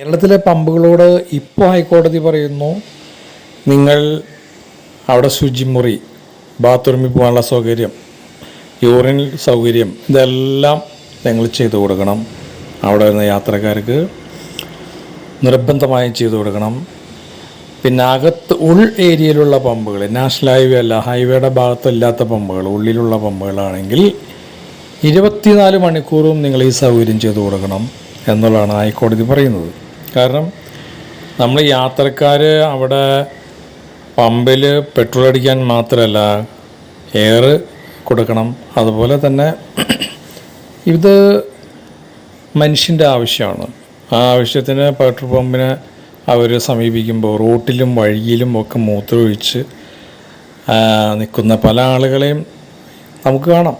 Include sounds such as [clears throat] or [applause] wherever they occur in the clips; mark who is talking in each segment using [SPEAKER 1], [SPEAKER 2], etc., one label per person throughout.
[SPEAKER 1] കേരളത്തിലെ പമ്പുകളോട് ഇപ്പോൾ ഹൈക്കോടതി പറയുന്നു നിങ്ങൾ അവിടെ ശുചിമുറി ബാത്റൂമിൽ പോകാനുള്ള സൗകര്യം യൂറിൻ സൗകര്യം ഇതെല്ലാം നിങ്ങൾ ചെയ്തു കൊടുക്കണം. അവിടെ വരുന്ന യാത്രക്കാർക്ക് നിർബന്ധമായും ചെയ്തു കൊടുക്കണം. പിന്നെ അകത്ത് ഉൾ ഏരിയയിലുള്ള പമ്പുകൾ നാഷണൽ ഹൈവേ അല്ല ഹൈവേയുടെ ഭാഗത്തല്ലാത്ത പമ്പുകൾ ഉള്ളിലുള്ള പമ്പുകളാണെങ്കിൽ ഇരുപത്തിനാല് മണിക്കൂറും നിങ്ങൾ ഈ സൗകര്യം ചെയ്തു കൊടുക്കണം എന്നുള്ളതാണ് ഹൈക്കോടതി പറയുന്നത്. കാരണം നമ്മൾ യാത്രക്കാർ അവിടെ പമ്പിൽ പെട്രോൾ അടിക്കാൻ മാത്രമല്ല എയർ കൊടുക്കണം. അതുപോലെ തന്നെ [clears throat] ഇത് മനുഷ്യന്റെ ആവശ്യമാണ്. ആ ആവശ്യത്തിന് പെട്രോൾ പമ്പിനെ അവർ സമീപിക്കുമ്പോൾ റോട്ടിലും വഴിയിലും ഒക്കെ മൂത്രമൊഴിച്ച് നിൽക്കുന്ന പല ആളുകളെയും നമുക്ക് കാണാം.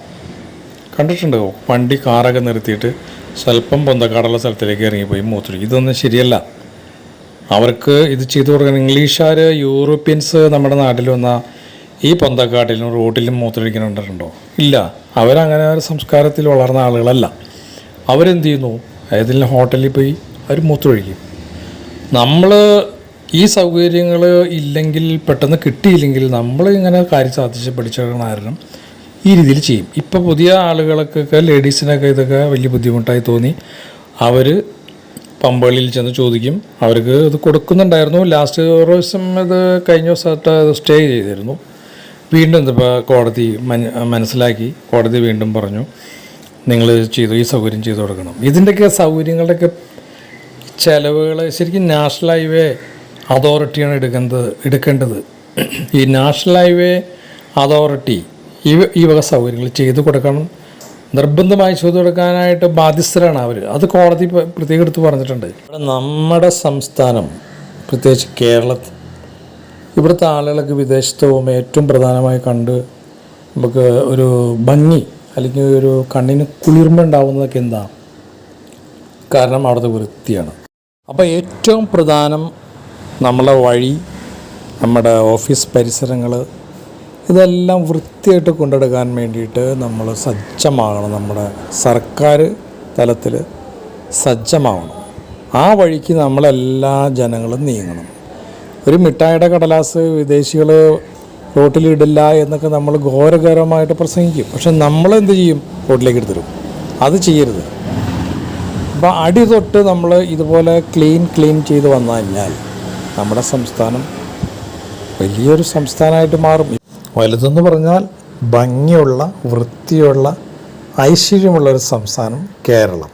[SPEAKER 1] കണ്ടിട്ടുണ്ടോ? വണ്ടി കാറൊക്കെ നിർത്തിയിട്ട് സ്വല്പം പൊന്തക്കാടുള്ള സ്ഥലത്തിലേക്ക് ഇറങ്ങിപ്പോയി മൂത്രമൊഴിക്കും ഇതൊന്നും ശരിയല്ല. അവർക്ക് ഇത് ചെയ്തു കൊടുക്കണം ഇംഗ്ലീഷുകാർ യൂറോപ്യൻസ് നമ്മുടെ നാട്ടിൽ വന്ന ഈ പൊന്തക്കാട്ടിലും റോട്ടിലും മൂത്രമൊഴിക്കുന്നുണ്ടോ ഇല്ല. അവരങ്ങനെ ഒരു സംസ്കാരത്തിൽ വളർന്ന ആളുകളല്ല. അവരെന്ത് ചെയ്യുന്നു? ഏതെങ്കിലും ഹോട്ടലിൽ പോയി അവർ മൂത്രമൊഴിക്കും നമ്മൾ ഈ സൗകര്യങ്ങൾ ഇല്ലെങ്കിൽ പെട്ടെന്ന് കിട്ടിയില്ലെങ്കിൽ നമ്മൾ ഇങ്ങനെ കാര്യം സാധിച്ച് പഠിച്ചു കാരണം ഈ രീതിയിൽ ചെയ്യും. ഇപ്പോൾ പുതിയ ആളുകൾക്കൊക്കെ ലേഡീസിനൊക്കെ ഇതൊക്കെ വലിയ ബുദ്ധിമുട്ടായി തോന്നി. അവർ പമ്പുകളിൽ ചെന്ന് ചോദിക്കും. അവർക്ക് ഇത് കൊടുക്കുന്നുണ്ടായിരുന്നു. ലാസ്റ്റ് പ്രാവശ്യം ഇത് കഴിഞ്ഞ ദിവസമായിട്ട് അത് സ്റ്റേ ചെയ്തിരുന്നു. വീണ്ടും ഇതിപ്പോൾ കോടതി മനസ്സിലാക്കി. കോടതി വീണ്ടും പറഞ്ഞു നിങ്ങൾ ചെയ്തു ഈ സൗകര്യം ചെയ്തു കൊടുക്കണം. ഇതിന്റെയൊക്കെ സൗകര്യങ്ങളുടെയൊക്കെ ചിലവുകൾ ശരിക്കും നാഷണൽ ഹൈവേ അതോറിറ്റിയാണ് എടുക്കേണ്ടത് എടുക്കേണ്ടത്. ഈ നാഷണൽ ഹൈവേ അതോറിറ്റി ഈ ഈ വക സൗകര്യങ്ങൾ ചെയ്തു കൊടുക്കണം. നിർബന്ധമായി ചെയ്തു കൊടുക്കാനായിട്ട് ബാധ്യസ്ഥരാണ് അവർ അത് കോടതി പ്രത്യേകം എടുത്ത് പറഞ്ഞിട്ടുണ്ട്. നമ്മുടെ സംസ്ഥാനം പ്രത്യേകിച്ച് കേരളത്തിൽ ഇവിടുത്തെ ആളുകളൊക്കെ വിദേശത്ത് പോകുമ്പോൾ ഏറ്റവും പ്രധാനമായി കണ്ട് നമുക്ക് ഒരു ഭംഗി അല്ലെങ്കിൽ ഒരു കണ്ണിന് കുളിർമ ഉണ്ടാവുന്നതൊക്കെ എന്താ കാരണം അവിടുത്തെ വൃത്തിയാണ്. അപ്പോൾ ഏറ്റവും പ്രധാനം നമ്മളെ വഴി നമ്മുടെ ഓഫീസ് പരിസരങ്ങൾ ഇതെല്ലാം വൃത്തിയായിട്ട് കൊണ്ടെടുക്കാൻ വേണ്ടിയിട്ട് നമ്മൾ സജ്ജമാകണം. നമ്മുടെ സർക്കാർ തലത്തിൽ സജ്ജമാവണം. ആ വഴിക്ക് നമ്മളെല്ലാ ജനങ്ങളും നീങ്ങണം. ഒരു മിഠായിയുടെ കടലാസ് വിദേശികൾ റോട്ടിലിടില്ല എന്നൊക്കെ നമ്മൾ ഘോരഘോരമായിട്ട് പ്രസംഗിക്കും. പക്ഷെ നമ്മൾ എന്ത് ചെയ്യും? റോട്ടിലേക്ക് എടുത്തിടും. അത് ചെയ്യരുത്. അപ്പോൾ അടി തൊട്ട് നമ്മൾ ഇതുപോലെ ക്ലീൻ ക്ലീൻ ചെയ്ത് വന്നു കഴിഞ്ഞാൽ നമ്മുടെ സംസ്ഥാനം വലിയൊരു സംസ്ഥാനമായിട്ട് മാറും. വലുതെന്ന് പറഞ്ഞാൽ ഭംഗിയുള്ള വൃത്തിയുള്ള ഐശ്വര്യമുള്ള ഒരു സംസ്ഥാനം കേരളം.